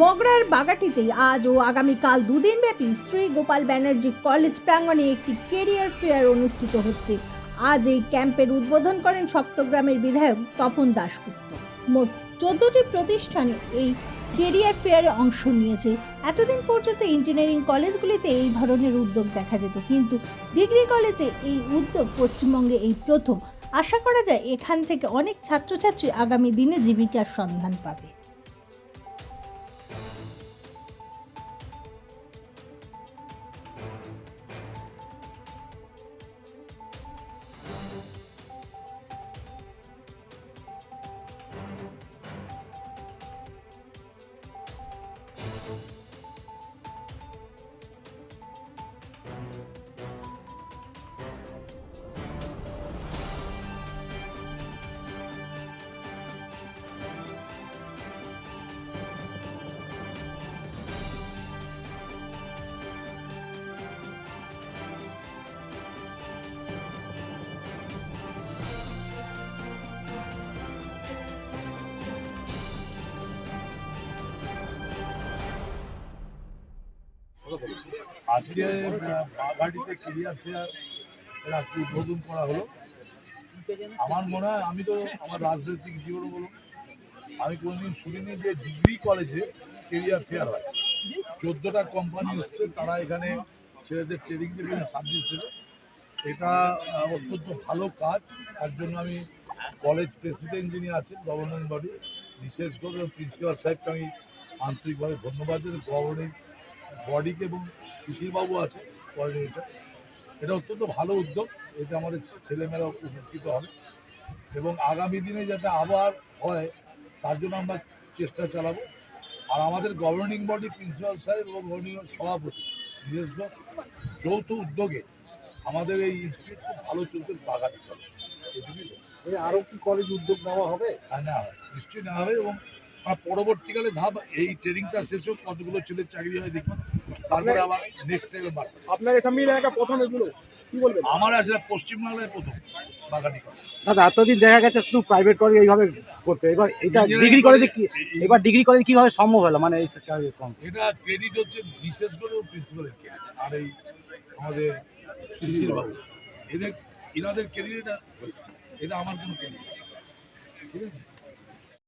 মগরার বাগাটিতে আজ ও আগামীকাল দুদিন ব্যাপী শ্রী গোপাল ব্যানার্জি কলেজ প্রাঙ্গণে একটি কেরিয়ার ফেয়ার অনুষ্ঠিত হচ্ছে। আজ এই ক্যাম্পের উদ্বোধন করেন সপ্তগ্রামের বিধায়ক তপন দাশগুপ্ত। মোট চোদ্দটি প্রতিষ্ঠান এই কেরিয়ার ফেয়ারে অংশ নিয়েছে। এতদিন পর্যন্ত ইঞ্জিনিয়ারিং কলেজগুলিতে এই ধরনের উদ্যোগ দেখা যেত, কিন্তু ডিগ্রি কলেজে এই উদ্যোগ পশ্চিমবঙ্গে এই প্রথম। আশা করা যায় এখান থেকে অনেক ছাত্রছাত্রী আগামী দিনে জীবিকার সন্ধান পাবে। আজকে বাঘাটিতে ক্লিয়ার ফেয়ার এর আজকে উদ্বোধন করা হলো। আমার মনে হয়, আমি তো আমার রাজনৈতিক জীবনে বলুন, আমি কোনোদিন শুনিনি যে ডিগ্রি কলেজে কেরিয়ার ফেয়ার হয়। চোদ্দোটা কোম্পানি এসছে, তারা এখানে ছেলেদের ট্রেনিং দেবে, সার্ভিস দেবে। এটা অত্যন্ত ভালো কাজ। তার জন্য আমি কলেজ প্রেসিডেন্ট যিনি আছেন, গভর্নমেন্ট বডি বিশেষ করে প্রিন্সিপাল সাহেবকে আমি আন্তরিকভাবে ধন্যবাদ জানাই। গভর্নিং বডিকে এবং সুশীলবাবু আছে কোঅর্ডিনেটর এটা অত্যন্ত ভালো উদ্যোগ। এতে আমাদের ছেলেমেয়েরা উপকৃত হবে। এবং আগামী দিনে যাতে আবার হয় তার জন্য আমরা চেষ্টা চালাবো। আর আমাদের গভর্নিং বডি প্রিন্সিপাল সাহেব এবং গভর্নিং সভাপতি বিশেষ যৌথ উদ্যোগে আমাদের এই ইনস্টিটিউট খুব ভালো চলছে বাগানি কলেজ এটুকুই বলব। এই আরও কি কলেজ উদ্যোগ নেওয়া হবে? আর না নিশ্চয়ই নেওয়া হবে এবং আর পরবর্তীকালে ধাপ এই ট্রেনিংটা শেষ হোক কতগুলো ছেলের চাকরি হয় দেখি। তারপরে আবার নেক্সট টাইমে আপনার একটা প্রথম এগুলো কি বলবেন? আমার আছে পশ্চিমবাংলায় প্রথম বাগানি দাদা এতদিন দেখা গেছে শুধু প্রাইভেট কলেজ এইভাবে করতে। এবার এটা ডিগ্রি কলেজে কি এবার ডিগ্রি কলেজ কীভাবে সম্ভব হলো? মানে এই কম। এটা ক্রেডিট হচ্ছে বিশেষ করে প্রিন্সিপালের আর এই আমাদের বাবু। এদের এনাদের ক্রেডিট এটা এটা আমার কোনো ক্রেডিট ঠিক আছে?